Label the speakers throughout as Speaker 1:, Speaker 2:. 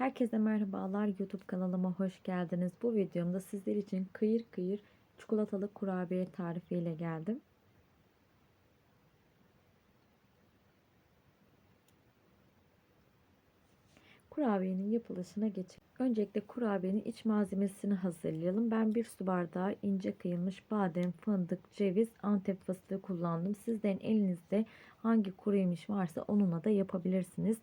Speaker 1: Herkese merhabalar YouTube kanalıma hoş geldiniz. Bu videomda sizler için kıyır kıyır çikolatalı kurabiye tarifiyle geldim. Kurabiyenin yapılışına geçelim. Öncelikle kurabiyenin iç malzemesini hazırlayalım. Ben bir su bardağı ince kıyılmış badem, fındık, ceviz, antep fıstığı kullandım. Sizlerin elinizde hangi kuru yemiş varsa onunla da yapabilirsiniz.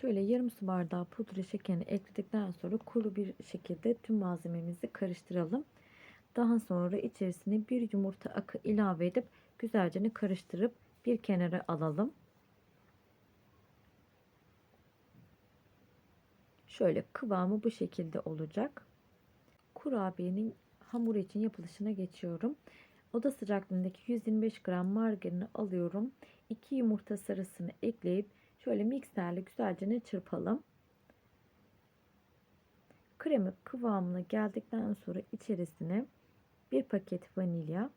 Speaker 1: Şöyle yarım su bardağı pudra şekerini ekledikten sonra kuru bir şekilde tüm malzememizi karıştıralım. Daha sonra içerisine bir yumurta akı ilave edip güzelce karıştırıp bir kenara alalım. Şöyle kıvamı bu şekilde olacak. Kurabiyenin hamuru için yapılışına geçiyorum. Oda sıcaklığındaki 125 gram margarini alıyorum. 2 yumurta sarısını ekleyip şöyle mikserle güzelce çırpalım. Kremi kıvamına geldikten sonra içerisine bir paket vanilya,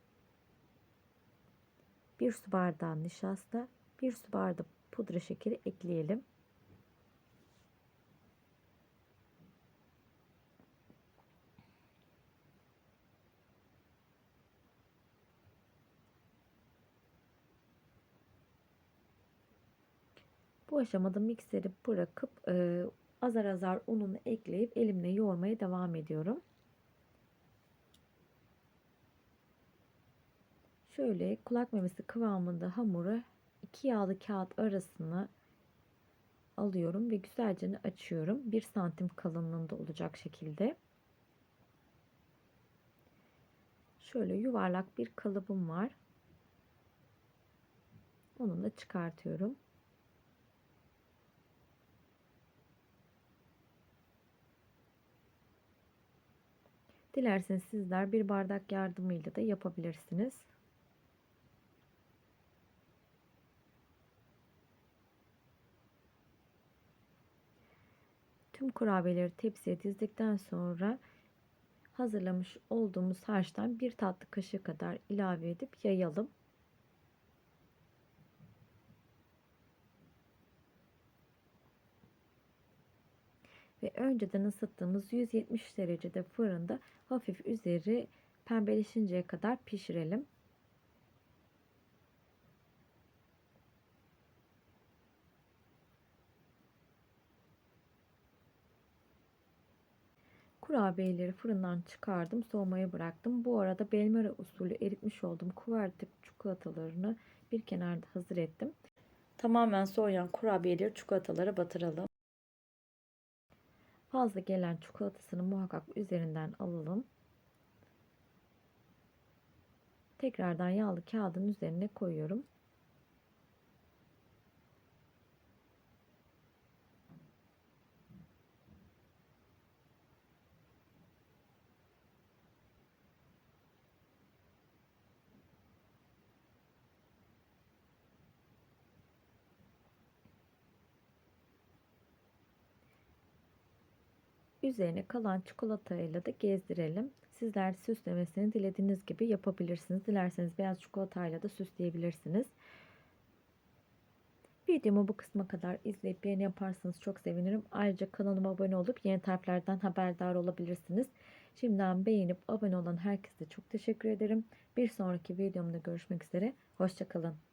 Speaker 1: bir su bardağı nişasta, bir su bardağı pudra şekeri ekleyelim. Bu aşamada mikseri bırakıp e, azar azar ununu ekleyip elimle yoğurmaya devam ediyorum. Şöyle kulak memesi kıvamında hamuru iki yağlı kağıt arasına alıyorum ve güzelce açıyorum. 1 santim kalınlığında olacak şekilde. Şöyle yuvarlak bir kalıbım var. Onunla çıkartıyorum. Dilerseniz sizler bir bardak yardımıyla da yapabilirsiniz. Tüm kurabiyeleri tepsiye dizdikten sonra hazırlamış olduğumuz harçtan bir tatlı kaşığı kadar ilave edip yayalım. Ve önceden ısıttığımız 170 derecede fırında hafif üzeri pembeleşinceye kadar pişirelim. Kurabiyeleri fırından çıkardım, soğumaya bıraktım. Bu arada Belmera usulü eritmiş olduğum kuvertik çikolatalarını bir kenarda hazır ettim. Tamamen soğuyan kurabiyeleri çikolatalara batıralım. Fazla gelen çikolatasını muhakkak üzerinden alalım. Tekrardan yağlı kağıdın üzerine koyuyorum. Üzerine kalan çikolatayla da gezdirelim. Sizler süslemesini dilediğiniz gibi yapabilirsiniz. Dilerseniz beyaz çikolatayla da süsleyebilirsiniz. Videomu bu kısma kadar izleyip beğeni yaparsanız çok sevinirim. Ayrıca kanalıma abone olup yeni tariflerden haberdar olabilirsiniz. Şimdiden beğenip abone olan herkese çok teşekkür ederim. Bir sonraki videomda görüşmek üzere. Hoşçakalın.